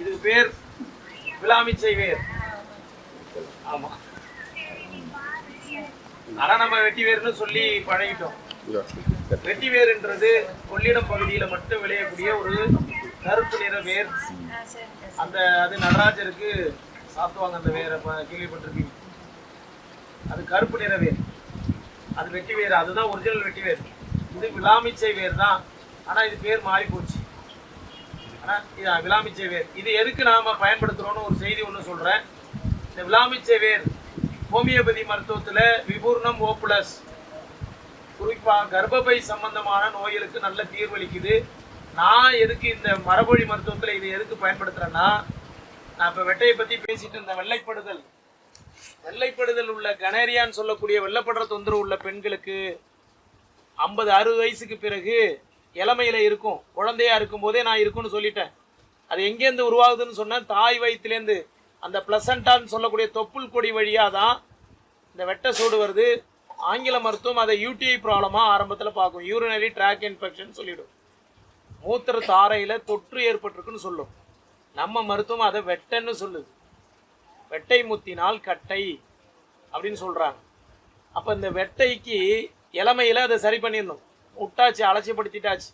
இதுக்கு பேர் விளாமிச்சை வேர். ஆமா. ஆனா நம்ம வெட்டி வேர்னு சொல்லி பழகிட்டோம். வெட்டி வேர்ன்றது கொள்ளிடம் பகுதியில மட்டும் விளையக்கூடிய ஒரு கருப்பு நிற வேர். அந்த அது நடராஜருக்கு சாத்துவாங்க அந்த வேரை கேள்விப்பட்டிருப்பீங்க அது கருப்பு நிற வேர். அது வெட்டி வேர். அதுதான் ஒரிஜினல் வெட்டி வேர். இது விளாமிச்சை வேர் தான் ஆனா இது பேர் மாறி போச்சு ஆனா விளாமிச்சை வேர். இது எதுக்கு நாம் பயன்படுத்துகிறோன்னு ஒரு செய்தி ஒன்று சொல்கிறேன் இந்த விளாமிச்சை வேர் ஹோமியோபதி மருத்துவத்தில் விபூர்ணம் ஓ ப்ளஸ் குறிப்பாக கர்ப்பப்பை சம்பந்தமான நோய்களுக்கு நல்ல தீர்வளிக்குது. நான் எதுக்கு இந்த மரபொழி மருத்துவத்தில் இதை எதுக்கு பயன்படுத்துகிறேன்னா நான் இப்போ வெட்டையை பற்றி பேசிட்டு இருந்த வெள்ளைப்படுதல். வெள்ளைப்படுதல் உள்ள கனேரியான்னு சொல்லக்கூடிய வெள்ளப்படுற தொந்தரவு உள்ள பெண்களுக்கு ஐம்பது அறுபது வயசுக்கு பிறகு இளமையில இருக்கும் குழந்தையா இருக்கும் போதே நான் இருக்குன்னு சொல்லிட்டேன். அது எங்கேருந்து உருவாகுதுன்னு சொன்னேன் தாய் வயிற்றுலேருந்து அந்த ப்ளசண்டான்னு சொல்லக்கூடிய தொப்புள் கொடி வழியாக தான் இந்த வெட்ட சூடு வருது. ஆங்கில மருத்துவம் அதை யூடிஐ ப்ராப்ளமாக ஆரம்பத்தில் பார்க்கும். யூரினரி ட்ராக் இன்ஃபெக்ஷன் சொல்லிவிடும் மூத்திர தாரையில் தொற்று ஏற்பட்டிருக்குன்னு சொல்லும். நம்ம மருத்துவம் அதை வெட்டன்னு சொல்லுது. வெட்டை முத்தினால் கட்டை அப்படின்னு சொல்கிறாங்க அப்போ இந்த வெட்டைக்கு இளமையில் அதை சரி பண்ணிடணும். விட்டாச்சு அலட்சியப்படுத்திட்டாச்சு.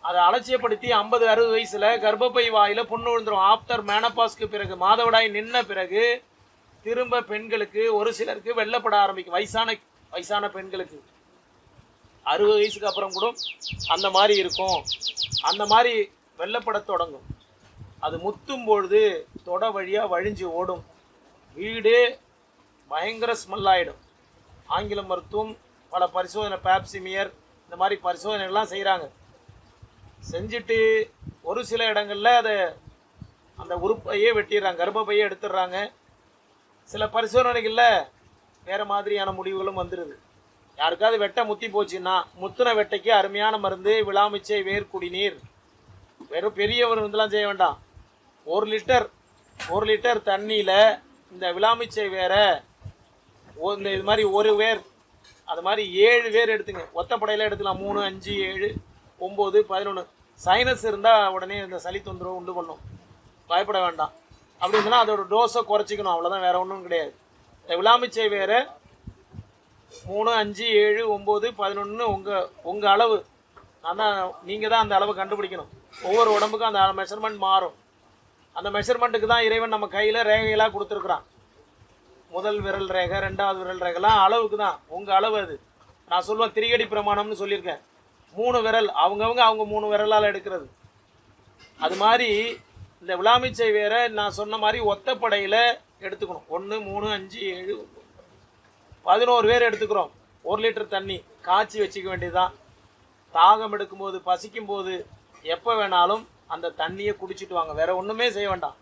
அதை அலட்சியப்படுத்தி ஐம்பது அறுபது வயசுல கர்ப்பப்பை வாயில புண்ணு விழுந்துரும். ஆப்டர் மேனபாஸ்க்கு பிறகு மாதவிடாய் நின்ன பிறகு திரும்ப பெண்களுக்கு ஒரு சிலருக்கு வெள்ளப்பட ஆரம்பிக்கும். வயசான வயசான பெண்களுக்கு. அறுபது வயசுக்கு அப்புறம் கூட அந்த மாதிரி இருக்கும். அந்த மாதிரி வெள்ளப்பட தொடங்கும். அது முத்தும் பொழுது தொட வழியாக வழிஞ்சு ஓடும். வீடு பயங்கர ஸ்மெல் ஆகிடும் ஆங்கில மருத்துவம் பல பரிசோதனை பேப்சிமியர் இந்த மாதிரி பரிசோதனைகள்லாம் செய்கிறாங்க செஞ்சுட்டு ஒரு சில இடங்களில் அதை அந்த உறுப்பையே வெட்டிடுறாங்க கர்ப்பப்பையே எடுத்துடுறாங்க. சில பரிசோதனைகளில் வேறு மாதிரியான முடிவுகளும் வந்துடுது யாருக்காவது வெட்டை முத்தி போச்சுன்னா முத்துன வெட்டைக்கு அருமையான மருந்து விழாமிச்சை வேர் குடிநீர். வெறும் பெரிய மருந்துலாம் செய்ய வேண்டாம். ஒரு லிட்டர் ஒரு லிட்டர் தண்ணியில் இந்த விழாமிச்சை வேற இந்த இது மாதிரி ஒரு வேர் அது மாதிரி ஏழு பேர் எடுத்துங்க. ஒத்தப்படையில் எடுத்துக்கலாம். மூணு அஞ்சு ஏழு ஒம்பது பதினொன்று சைனஸ் இருந்தால் உடனே இந்த சளி தொந்தரவு உண்டு பண்ணும். பயப்பட வேண்டாம். அப்படி இருந்தனா அதோட டோஸை குறைச்சிக்கணும். அவ்வளோதான் வேறு ஒன்றும் கிடையாது. இந்த விளாமிச்சை வேறு. மூணு அஞ்சு ஏழு ஒம்பது பதினொன்று உங்கள் உங்கள் அளவு. ஆனால் நீங்கள் தான் அந்த அளவை கண்டுபிடிக்கணும். ஒவ்வொரு உடம்புக்கும் அந்த மெஷர்மெண்ட் மாறும். அந்த மெஷர்மெண்ட்டுக்கு தான் இறைவன் நம்ம கையில் ரேகைகளாக கொடுத்துருக்குறான். முதல் விரல் ரேகை ரெண்டாவது விரல் ரேகைலாம் அளவுக்கு தான் உங்கள் அளவு அது. நான் சொல்லுவேன் திரிகடி பிரமாணம்னு சொல்லியிருக்கேன். மூணு விரல் அவங்கவுங்க அவங்க மூணு விரலால் எடுக்கிறது. அது மாதிரி இந்த விளாமிச்சை வேற நான் சொன்ன மாதிரி ஒத்தப்படையில் எடுத்துக்கணும். ஒன்று மூணு அஞ்சு ஏழு பதினோரு பேர் எடுத்துக்கிறோம். ஒரு லிட்டர் தண்ணி காய்ச்சி வச்சுக்க வேண்டியதுதான். தாகம் எடுக்கும்போது பசிக்கும் போது எப்போ வேணாலும் அந்த தண்ணியை குடிச்சிட்டு வாங்க. வேற ஒன்றுமே செய்ய வேண்டாம்.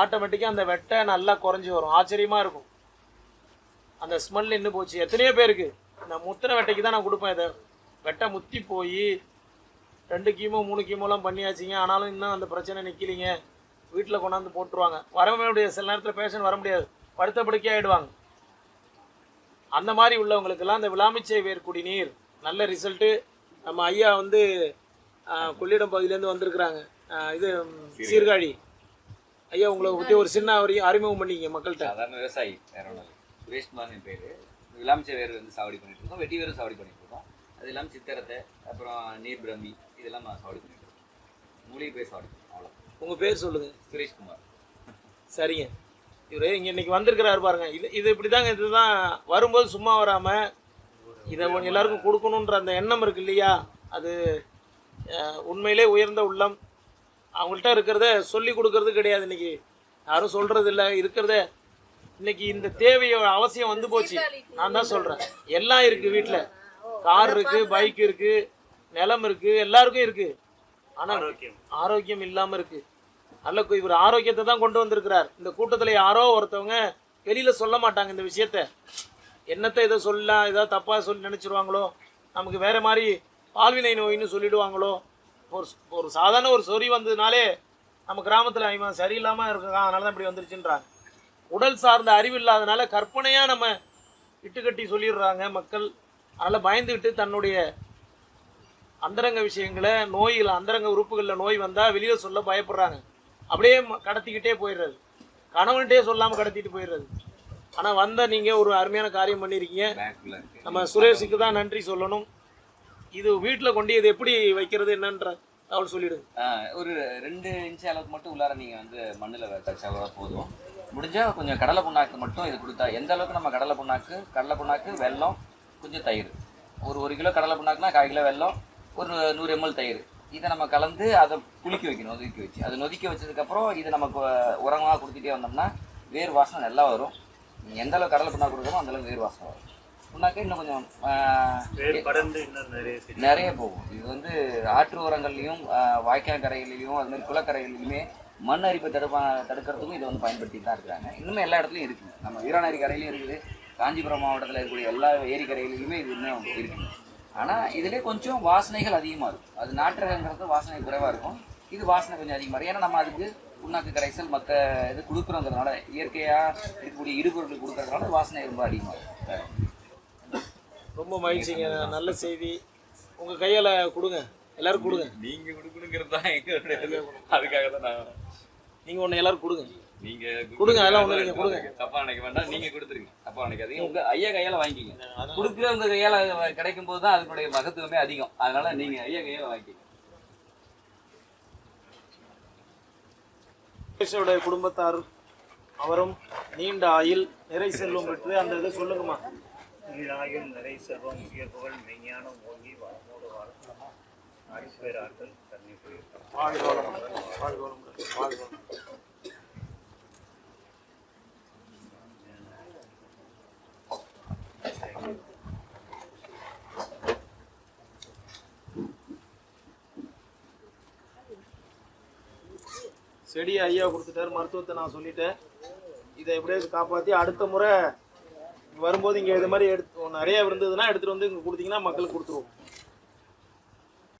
ஆட்டோமேட்டிக்காக அந்த வெட்டை நல்லா குறைஞ்சி வரும். ஆச்சரியமாக இருக்கும். அந்த ஸ்மெல் நின்று போச்சு. எத்தனையோ பேருக்கு. இந்த முத்தின வெட்டைக்கு தான் நான் கொடுப்பேன் இதை. வெட்டை முத்தி போய் ரெண்டு கீமோ மூணு கீமோலாம் பண்ணியாச்சுங்க. ஆனாலும் இன்னும் அந்த பிரச்சனை நிற்கலிங்க வீட்டில் கொண்டாந்து போட்டுருவாங்க. வர முடியாது சில நேரத்தில் பேஷண்ட் வர முடியாது. படுத்த படுக்கே ஆகிடுவாங்க அந்த மாதிரி உள்ளவங்களுக்கெல்லாம் இந்த விளாமிச்சை வேர் குடிநீர் நல்ல ரிசல்ட்டு நம்ம ஐயா வந்து கொள்ளிடம் பகுதியிலேருந்து வந்திருக்கிறாங்க. இது சீர்காழி. ஐயா உங்களை பற்றி ஒரு சின்ன வரையும் அறிமுகம் பண்ணிக்க மக்கள்கிட்ட. சாதாரண விவசாயி வேற ஒன்றும் இல்லை. சுரேஷ்குமார் என் பேர். விளாமிச்ச வேர் வந்து சாவடி பண்ணிட்டு இருக்கோம். வெட்டி வேரும் சாவடி பண்ணிட்டு இருக்கோம். அது இல்லாமல் சித்திரத்தை அப்புறம் நீர் பிரம்மி இதெல்லாம் நான் சாவடி பண்ணிட்டு இருக்கோம். மூலிகை போய் சாவடி அவ்வளோ உங்கள் பேர் சொல்லுங்கள் சுரேஷ்குமார் சரிங்க. இவரு இங்கே இன்னைக்கு வந்திருக்கிறாரு பாருங்க. இது இது இப்படி தாங்க இதுதான் வரும்போது சும்மா வராமல் இதை எல்லாருக்கும் கொடுக்கணுன்ற அந்த எண்ணம் இருக்கு இல்லையா? அது உண்மையிலே உயர்ந்த உள்ளம். அவங்கள்ட்ட இருக்கிறத சொல்லி கொடுக்கறது கிடையாது இன்னைக்கு. யாரும் சொல்றது இல்லை இருக்கிறத இன்னைக்கு இந்த தேவையோ அவசியம் வந்து போச்சு. நான் தான் சொல்றேன். எல்லாம் இருக்கு வீட்டில் கார் இருக்கு பைக் இருக்கு நிலம் இருக்கு எல்லாருக்கும் இருக்கு. ஆனால் ஆரோக்கியம் இல்லாம இருக்கு. நல்ல இவர் ஆரோக்கியத்தை தான் கொண்டு வந்திருக்கிறார். இந்த கூட்டத்தில் யாரோ ஒருத்தவங்க வெளியில சொல்ல மாட்டாங்க இந்த விஷயத்த. என்னத்தை இதை சொல்லலாம் ஏதாவது தப்பா சொல்லி நினைச்சிருவாங்களோ? நமக்கு வேற மாதிரி பால்வினை நோயின்னு சொல்லிடுவாங்களோ? ஒரு ஒரு சாதாரண ஒரு சொறி வந்ததுனாலே நம்ம கிராமத்துல இவன் சரியில்லாம இருக்கான் அதனால தான் இப்படி வந்துருச்சுன்றாங்க. உடல் சார்ந்த அறிவு இல்லாதனால கற்பனையா நம்ம இட்டுக்கட்டி சொல்லிடுறாங்க மக்கள். அதனால பயந்துக்கிட்டு தன்னுடைய அந்தரங்க விஷயங்களை நோய்கள் அந்தரங்க உறுப்புகளில் நோய் வந்தால் வெளியே சொல்ல பயப்படுறாங்க. அப்படியே கடத்திக்கிட்டே போயிடுறது. கணவன்கிட்டே சொல்லாமல் கடத்திட்டு போயிடுறது. ஆனால் வந்த நீங்கள் ஒரு அருமையான காரியம் பண்ணியிருக்கீங்க நம்ம சுரேஷுக்கு தான் நன்றி சொல்லணும். இது வீட்டில் கொண்டு இது எப்படி வைக்கிறது என்னன்ற அவள் சொல்லிடுங்க ஒரு ரெண்டு இன்ச்சு அளவுக்கு மட்டும் உள்ளார நீங்கள் வந்து மண்ணில் வச்சா போதும். முடிஞ்சால் கொஞ்சம் கடலை புண்ணாக்கு மட்டும் இது கொடுத்தா எந்த அளவுக்கு நம்ம கடலை புண்ணாக்கு கடலை புண்ணாக்கு வெல்லம் கொஞ்சம் தயிர். ஒரு ஒரு கிலோ கடலை புண்ணாக்குனா கால் கிலோ வெல்லம் ஒரு நூறு எம்எல் தயிர். இதை நம்ம கலந்து அதை குளிக்க வைக்கணும் நொதிக்க வச்சு. அதை நொதிக்க வச்சதுக்கப்புறம் இதை நமக்கு உரமாக கொடுத்துட்டே வந்தோம்னா வேர் வாசனை நல்லா வரும். எந்த அளவுக்கு கடலை புண்ணாக்கு கொடுக்குறோமோ அந்த அளவுக்கு வேர் வாசனை வரும். புண்ணாக்கு இன்னும் கொஞ்சம் நிறைய போகும். இது வந்து ஆற்று ஓரங்கள்லையும் வாய்க்கால் கரைகளிலையும் அது மாதிரி குளக்கரைகளிலுமே மண் அரிப்பை தடுப்பா தடுக்கிறதுக்கும் இதை வந்து பயன்படுத்தி தான் இருக்கிறாங்க. இன்னுமே எல்லா இடத்துலையும் இருக்குது நம்ம வீராநகரி கரையிலையும் இருக்குது. காஞ்சிபுரம் மாவட்டத்தில் இருக்கக்கூடிய எல்லா ஏரி கரைகளிலுமே இது இன்னும் இருக்குது ஆனால் இதிலே கொஞ்சம் வாசனைகள் அதிகமாக இருக்கும். அது நாட்டுரகங்கிறது வாசனை குறைவாக இருக்கும். இது வாசனை கொஞ்சம் அதிகமாக இருக்கும். ஏன்னா நம்ம அதுக்கு புண்ணாக்கு கரைசல் மற்ற இது கொடுக்குறோங்கிறதுனால இயற்கையாக இருக்கக்கூடிய இடுபொருட்கள் கொடுக்கறதுனால வாசனை ரொம்ப அதிகமாக இருக்கும். ரொம்ப மகிழ்ச்சிங்க. நல்ல செய்தி. உங்கள் கையால் கொடுங்க. எல்லாரும் கொடுங்க. நீங்க கொடுக்கணுங்கிறது தான் எங்களுடைய. அதுக்காக தான் நான் நீங்கள் ஒன்று எல்லாரும் கொடுங்க. நீங்க கொடுங்க, அதெல்லாம் ஒண்ணும் இல்லைங்க, கொடுங்க. தப்பா நினைக்க வேண்டாம். நீங்க கொடுத்துருங்க. தப்பா நினைக்காதீங்க. உங்க ஐயா கையால வாங்கிக்கிங்க. கொடுக்குறவங்க கையால கிடைக்கும் போது தான் அதனுடைய மகத்துவமே அதிகம். அதனால நீங்க ஐயா கையால வாங்கிக்கிங்க. சுரேஷோட குடும்பத்தார் அவரும் நீண்ட ஆயில் நிறை செல்வம் பெற்று அந்த இதை சொல்லுங்கம்மா. நீராயும் நிறை செல்வம் முக்கிய புகழ் மெய்ஞானம் ஓங்கி வளமோடு வாழ்க்கமா அடிப்பேராற்றல் தண்ணி போயிருக்கும் செடி ஐயா கொடுத்துட்டாரு. மருத்துவத்தை நான் சொல்லிட்டேன். இதை எப்படியாவது காப்பாற்றி அடுத்த முறை வரும்போது இங்கே இது மாதிரி எடுத்து நிறைய இருந்ததுன்னா எடுத்துகிட்டு வந்து இங்கே கொடுத்தீங்கன்னா மக்களுக்கு கொடுத்துருவோம்.